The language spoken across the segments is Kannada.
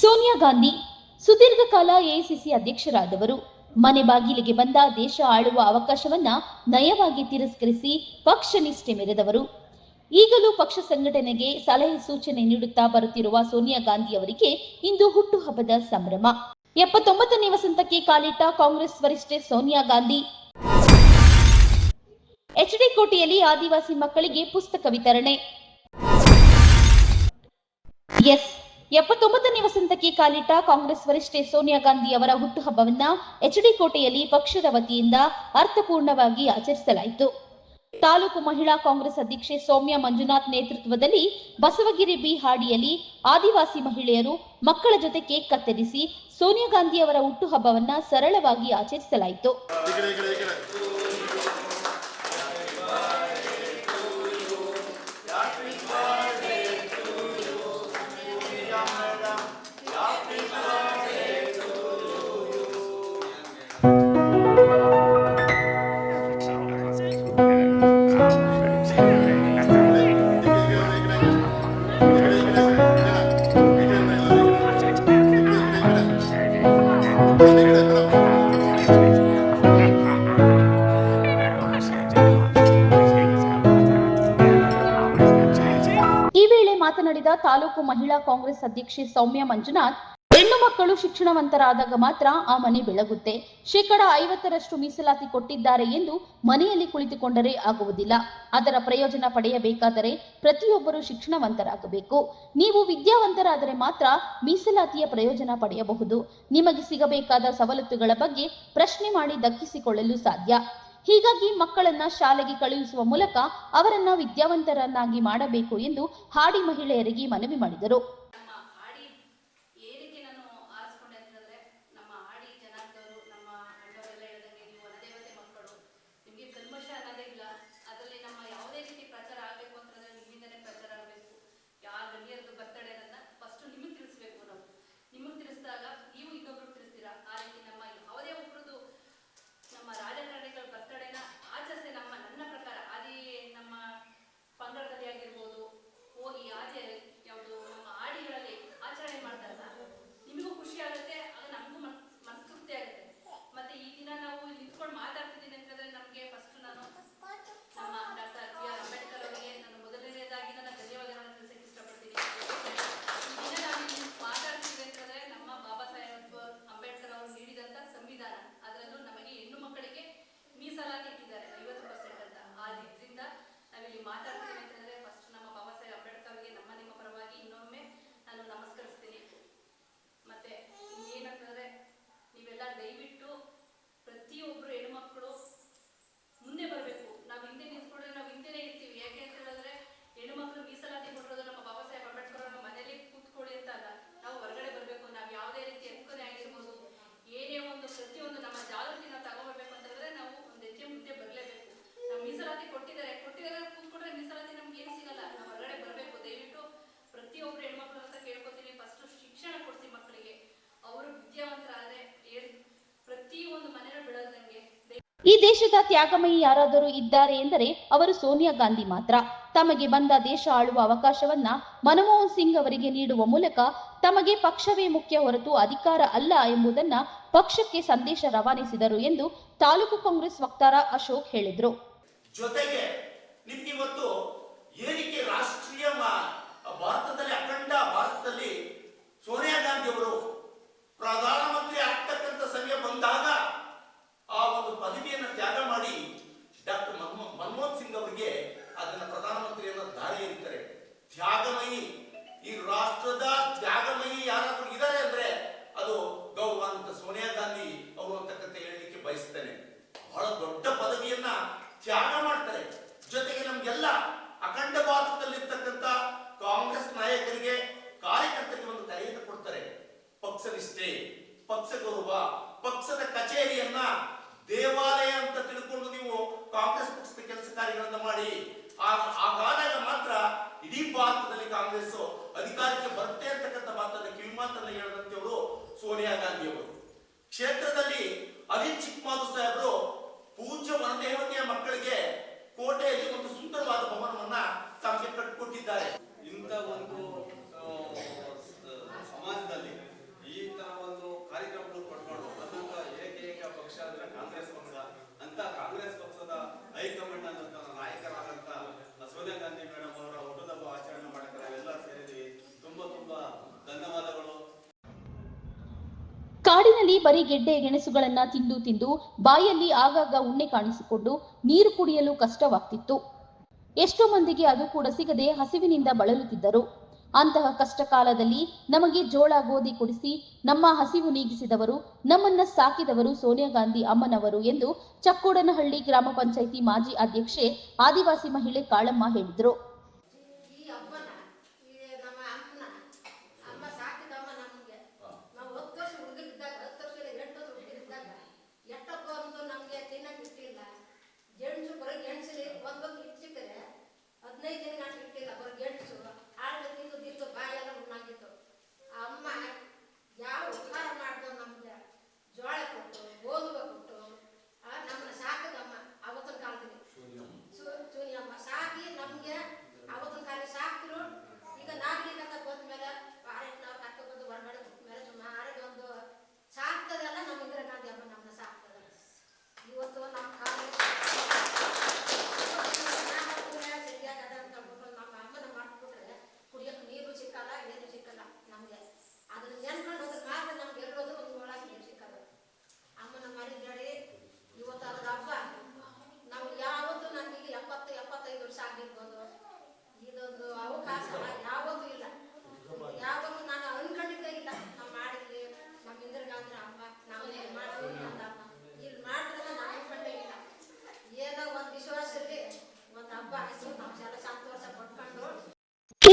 ಸೋನಿಯಾ ಗಾಂಧಿ ಸುದೀರ್ಘ ಕಾಲ ಎಐಸಿಸಿ ಅಧ್ಯಕ್ಷರಾದವರು. ಮನೆ ಬಾಗಿಲಿಗೆ ಬಂದ ದೇಶ ಆಳುವ ಅವಕಾಶವನ್ನ ನಯವಾಗಿ ತಿರಸ್ಕರಿಸಿ ಪಕ್ಷ ನಿಷ್ಠೆ ಮೆರೆದವರು. ಈಗಲೂ ಪಕ್ಷ ಸಂಘಟನೆಗೆ ಸಲಹೆ ಸೂಚನೆ ನೀಡುತ್ತಾ ಬರುತ್ತಿರುವ ಸೋನಿಯಾ ಗಾಂಧಿ ಅವರಿಗೆ ಇಂದು ಹುಟ್ಟುಹಬ್ಬದ ಸಂಭ್ರಮ. ಎಪ್ಪತ್ತೊಂಬತ್ತನೇ ವಸಂತಕ್ಕೆ ಕಾಲಿಟ್ಟ ಕಾಂಗ್ರೆಸ್ ವರಿಷ್ಠೆ ಸೋನಿಯಾ ಗಾಂಧಿ. ಎಚ್ಡಿ ಕೋಟೆಯಲ್ಲಿ ಆದಿವಾಸಿ ಮಕ್ಕಳಿಗೆ ಪುಸ್ತಕ ವಿತರಣೆ. ಎಸ್. ಎಪ್ಪತ್ತೊಂಬತ್ತನೇ ವಸಂತಕ್ಕೆ ಕಾಲಿಟ್ಟ ಕಾಂಗ್ರೆಸ್ ವರಿಷ್ಠೆ ಸೋನಿಯಾ ಗಾಂಧಿ ಅವರ ಹುಟ್ಟುಹಬ್ಬವನ್ನ ಎಚ್ಡಿ ಕೋಟೆಯಲ್ಲಿ ಪಕ್ಷದ ವತಿಯಿಂದ ಅರ್ಥಪೂರ್ಣವಾಗಿ ಆಚರಿಸಲಾಯಿತು. ತಾಲೂಕು ಮಹಿಳಾ ಕಾಂಗ್ರೆಸ್ ಅಧ್ಯಕ್ಷೆ ಸೌಮ್ಯ ಮಂಜುನಾಥ್ ನೇತೃತ್ವದಲ್ಲಿ ಬಸವಗಿರಿ ಬಿ ಹಾಡಿಯಲ್ಲಿ ಆದಿವಾಸಿ ಮಹಿಳೆಯರು ಮಕ್ಕಳ ಜೊತೆ ಕೇಕ್ ಕತ್ತರಿಸಿ ಸೋನಿಯಾ ಗಾಂಧಿ ಅವರ ಹುಟ್ಟುಹಬ್ಬವನ್ನ ಸರಳವಾಗಿ ಆಚರಿಸಲಾಯಿತು. ತಾಲೂಕು ಮಹಿಳಾ ಕಾಂಗ್ರೆಸ್ ಅಧ್ಯಕ್ಷೆ ಸೌಮ್ಯ ಮಂಜುನಾಥ್, ಹೆಣ್ಣು ಮಕ್ಕಳು ಶಿಕ್ಷಣವಂತರಾದಾಗ ಮಾತ್ರ ಆ ಮನೆ ಬೆಳಗುತ್ತೆ. ಶೇಕಡ ಐವತ್ತರಷ್ಟು ಮೀಸಲಾತಿ ಕೊಟ್ಟಿದ್ದಾರೆ ಎಂದು ಮನೆಯಲ್ಲಿ ಕುಳಿತುಕೊಂಡರೆ ಆಗುವುದಿಲ್ಲ. ಅದರ ಪ್ರಯೋಜನ ಪಡೆಯಬೇಕಾದರೆ ಪ್ರತಿಯೊಬ್ಬರು ಶಿಕ್ಷಣವಂತರಾಗಬೇಕು. ನೀವು ವಿದ್ಯಾವಂತರಾದರೆ ಮಾತ್ರ ಮೀಸಲಾತಿಯ ಪ್ರಯೋಜನ ಪಡೆಯಬಹುದು. ನಿಮಗೆ ಸಿಗಬೇಕಾದ ಸವಲತ್ತುಗಳ ಬಗ್ಗೆ ಪ್ರಶ್ನೆ ಮಾಡಿ ದಕ್ಕಿಸಿಕೊಳ್ಳಲು ಸಾಧ್ಯ. ಹೀಗಾಗಿ ಮಕ್ಕಳನ್ನ ಶಾಲೆಗೆ ಕಳುಹಿಸುವ ಮೂಲಕ ಅವರನ್ನ ವಿದ್ಯಾವಂತರನ್ನಾಗಿ ಮಾಡಬೇಕು ಎಂದು ಹಾಡಿ ಮಹಿಳೆಯರಿಗೆ ಮನವಿ ಮಾಡಿದರು. ಈ ದೇಶದ ತ್ಯಾಗಮಯಿ ಯಾರಾದರೂ ಇದ್ದಾರೆ ಎಂದರೆ ಅವರು ಸೋನಿಯಾ ಗಾಂಧಿ ಮಾತ್ರ. ತಮಗೆ ಬಂದ ದೇಶ ಆಳುವ ಅವಕಾಶವನ್ನ ಮನಮೋಹನ್ ಸಿಂಗ್ ಅವರಿಗೆ ನೀಡುವ ಮೂಲಕ ತಮಗೆ ಪಕ್ಷವೇ ಮುಖ್ಯ ಹೊರತು ಅಧಿಕಾರ ಅಲ್ಲ ಎಂಬುದನ್ನ ಪಕ್ಷಕ್ಕೆ ಸಂದೇಶ ರವಾನಿಸಿದರು ಎಂದು ತಾಲೂಕು ಕಾಂಗ್ರೆಸ್ ವಕ್ತಾರ ಅಶೋಕ್ ಹೇಳಿದರು. ಜೊತೆಗೆ ಇವತ್ತು ರಾಷ್ಟ್ರೀಯ ಭಾರತದಲ್ಲಿ ಅಖಂಡ ಭಾರತದಲ್ಲಿ ಗಾಂಧಿ ಅವರು ಅಂತಕ್ಕಂಥ ಹೇಳಲಿಕ್ಕೆ ಬಯಸ್ತೇನೆ. ಬಹಳ ದೊಡ್ಡ ಪದವಿಯನ್ನ ತ್ಯಾಗ ಮಾಡ್ತಾರೆ. ಜೊತೆಗೆ ನಮ್ಗೆಲ್ಲ ಅಖಂಡ ಭಾರತದಲ್ಲಿರ್ತಕ್ಕಂಥ ಕಾಂಗ್ರೆಸ್ ನಾಯಕರಿಗೆ ಕಾರ್ಯಕರ್ತರಿಗೆ ಒಂದು ಕರೆಯನ್ನು ಕೊಡ್ತಾರೆ. ಪಕ್ಷ ನಿಷ್ಠೆ, ಪಕ್ಷ ಗೌರವ, ಪಕ್ಷದ ಕಚೇರಿಯನ್ನ ದೇವಾಲಯ ಅಂತ ತಿಳ್ಕೊಂಡು ನೀವು ಕಾಂಗ್ರೆಸ್ ಪಕ್ಷದ ಕೆಲಸ ಕಾರ್ಯಗಳನ್ನ ಮಾಡಿ ಆ- ಹಾಗಾದಾಗ ಮಾತ್ರ ಇಡೀ ಭಾರತದಲ್ಲಿ ಕಾಂಗ್ರೆಸ್ ಅಧಿಕಾರಕ್ಕೆ ಬರುತ್ತೆ ಅಂತಕ್ಕಂಥ ಮಾತನ್ನ ಕಿವಿಮಾತನ್ನ ಹೇಳಿದಂತೆಯವರು ಸೋನಿಯಾ ಗಾಂಧಿ ಅವರು ಕ್ಷೇತ್ರದಲ್ಲಿ ಅನಿಲ್ ಚಿಕ್ಕಮಾದು ಸಾಹೇಬರು ಪೂಜ್ಯ ವನದೇವತೆಯ ಮಕ್ಕಳಿಗೆ ಕೋಟೆಯಲ್ಲಿ ಒಂದು ಸುಂದರವಾದ ಭವನವನ್ನ ತಮಗೆ ಕಟ್ಟಿಕೊಟ್ಟಿದ್ದಾರೆ ಇಂಥ ಒಂದು ಆ, ಸ- ಸಮಾಜದಲ್ಲಿ ಕಾಡಿನಲ್ಲಿ ಬರೀ ಗೆಡ್ಡೆ ಗೆಣಸುಗಳನ್ನ ತಿಂದು ತಿಂದು ಬಾಯಲ್ಲಿ ಆಗಾಗ ಉಣ್ಣೆ ಕಾಣಿಸಿಕೊಂಡು ನೀರು ಕುಡಿಯಲು ಕಷ್ಟವಾಗ್ತಿತ್ತು. ಎಷ್ಟೋ ಮಂದಿಗೆ ಅದು ಕೂಡ ಸಿಗದೆ ಹಸಿವಿನಿಂದ ಬಳಲುತ್ತಿದ್ದರು. ಅಂತಹ ಕಷ್ಟ ಕಾಲದಲ್ಲಿ ನಮಗೆ ಜೋಳ ಗೋಧಿ ಕೊಡಿಸಿ ನಮ್ಮ ಹಸಿವು ನೀಗಿಸಿದವರು, ನಮ್ಮನ್ನ ಸಾಕಿದವರು ಸೋನಿಯಾ ಗಾಂಧಿ ಅಮ್ಮನವರು ಎಂದು ಚಕ್ಕೋಡನಹಳ್ಳಿ ಗ್ರಾಮ ಪಂಚಾಯಿತಿ ಮಾಜಿ ಅಧ್ಯಕ್ಷೆ ಆದಿವಾಸಿ ಮಹಿಳೆ ಕಾಳಮ್ಮ ಹೇಳಿದರು.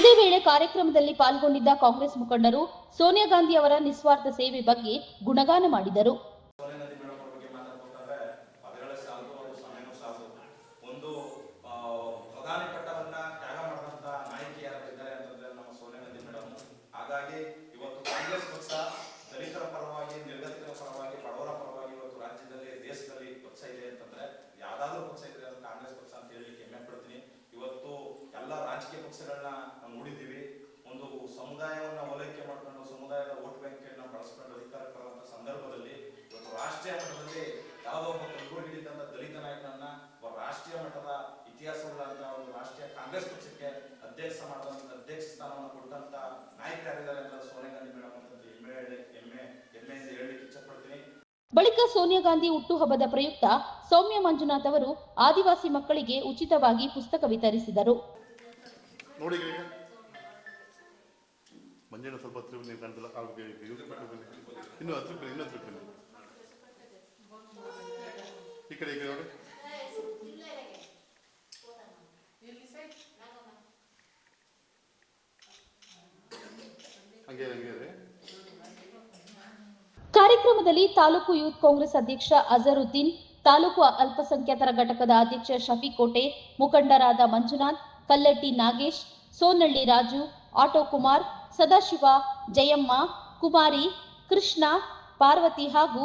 ಇದೇ ವೇಳೆ ಕಾರ್ಯಕ್ರಮದಲ್ಲಿ ಪಾಲ್ಗೊಂಡಿದ್ದ ಕಾಂಗ್ರೆಸ್ ಮುಖಂಡರು ಸೋನಿಯಾ ಗಾಂಧಿ ಅವರ ನಿಸ್ವಾರ್ಥ ಸೇವೆ ಬಗ್ಗೆ ಗುಣಗಾನ ಮಾಡಿದರು ಸೋನೆ ನದಿ ಮೇಡಮ್ ಅವ್ರ ಬಗ್ಗೆ ಮಾತಾಡ್ಬೇಕಾದ್ರೆ ಪದಗಳ ಸಾಲದು ಅದು ಸಮಯನೂ ಸಾಲದು ಒಂದು ಆ, ಪ್ರಧಾನಿ ಪಟ್ಟವನ್ನ ತ್ಯಾಗ ಮಾಡಿದಂತ ನಾಯಕಿ ಯಾರು ಇದ್ದಾರೆ ಅಂತಂದ್ರೆ ನಮ್ಮ ಸೋನೆ ನದಿ ಮೇಡಮ್ ಹಾಗಾಗಿ ಇವತ್ತು ಕಾಂಗ್ರೆಸ್ ಪಕ್ಷ ದಲಿತರ ಪರವಾಗಿ ನಿರ್ಗತಿಕರ ಪರವಾಗಿ ಬಡವರ ಪರವಾಗಿ ಇವತ್ತು ರಾಜ್ಯದಲ್ಲಿ ದೇಶದಲ್ಲಿ ಪಕ್ಷ ಇದೆ ಅಂತಂದ್ರೆ ಯಾವ್ದಾದ್ರು ಪಕ್ಷ ಇದೆ ಅದು ಕಾಂಗ್ರೆಸ್ ಪಕ್ಷ ಅಂತ ಹೇಳಲಿಕ್ಕೆ ಹೆಮ್ಮೆ ಪಡ್ತೀನಿ ಇವತ್ತು ಎಲ್ಲ ರಾಜಕೀಯ ಪಕ್ಷಗಳನ್ನ ನಾವು ನೋಡಿದ್ದೀವಿ ಒಂದು ಸಮುದಾಯವನ್ನ ಓಲೈಕೆ ಮಾಡ್ಕೊಂಡು ಸಮುದಾಯದ ವೋಟ್ ಬ್ಯಾಂಕ್ ಅನ್ನ ಬಳಸ್ಕೊಂಡು ಅಧಿಕಾರಕ್ಕೆ ಬರುವಂತ ಸಂದರ್ಭದಲ್ಲಿ ಇವತ್ತು ರಾಷ್ಟ್ರೀಯ ಮಟ್ಟದಲ್ಲಿ ಯಾವುದೋ ಒಬ್ಬ ಕಲಬುರಗಿಲಿದ್ದಂತ ದಲಿತ ನಾಯಕನನ್ನ ಒಬ್ಬ ರಾಷ್ಟ್ರೀಯ ಮಟ್ಟದ ಇತಿಹಾಸವುಳ್ಳ ಒಂದು ರಾಷ್ಟ್ರೀಯ ಕಾಂಗ್ರೆಸ್ ಪಕ್ಷಕ್ಕೆ ಅಧ್ಯಕ್ಷ ಮಾಡಿದಂತ ಅಧ್ಯಕ್ಷ ಸ್ಥಾನವನ್ನು ಕೊಟ್ಟಂತ ನಾಯಕರಾಗಿದ್ದಾರೆ ಅಂತ ಸೋನಿಯಾ ಗಾಂಧಿ ಮೇಡಮ್ ಅಂತ ಹೆಮ್ಮೆ ಹೇಳಿ- ಹೆಮ್ಮೆ ಎಂದು ಹೇಳಲಿಕ್ಕೆ ಇಷ್ಟಪಡ್ತೀನಿ ಬಳಿಕ ಸೋನಿಯಾ ಗಾಂಧಿ ಹುಟ್ಟುಹಬ್ಬದ ಪ್ರಯುಕ್ತ ಸೌಮ್ಯ ಮಂಜುನಾಥ್ ಅವರು ಆದಿವಾಸಿ ಮಕ್ಕಳಿಗೆ ಉಚಿತವಾಗಿ ಪುಸ್ತಕ ವಿತರಿಸಿದರು. ಮಂಜಣ್ಣ ಸ್ವಲ್ಪ ಹತ್ರ ಬನ್ನಿ ಕಾಣ್ತಲ್ಲ ಇನ್ನೂ ಹತ್ರ ಬನ್ನಿ ಇನ್ನೂ ಹತ್ರ ಬನ್ನಿ. ಈ ಕಡೆ ಈ ಕಡೆ ನೋಡಿ. ಹಂಗೆ ಹಂಗೆ ರೀ ಕಾರ್ಯಕ್ರಮದಲ್ಲಿ ತಾಲೂಕು ಯೂತ್ ಕಾಂಗ್ರೆಸ್ ಅಧ್ಯಕ್ಷ ಅಜರುದ್ದೀನ್ ತಾಲೂಕು ಅಲ್ಪಸಂಖ್ಯಾತರ ಘಟಕದ ಅಧ್ಯಕ್ಷ ಶಫಿಕೋಟೆ ಮುಖಂಡರಾದ ಮಂಜುನಾಥ್ ಕಲ್ಲಟ್ಟಿ ನಾಗೇಶ್ ಸೋನಳ್ಳಿ ರಾಜು ಆಟೋ ಕುಮಾರ್ ಸದಾಶಿವ ಜಯಮ್ಮ ಕುಮಾರಿ ಕೃಷ್ಣ ಪಾರ್ವತಿ ಹಾಗೂ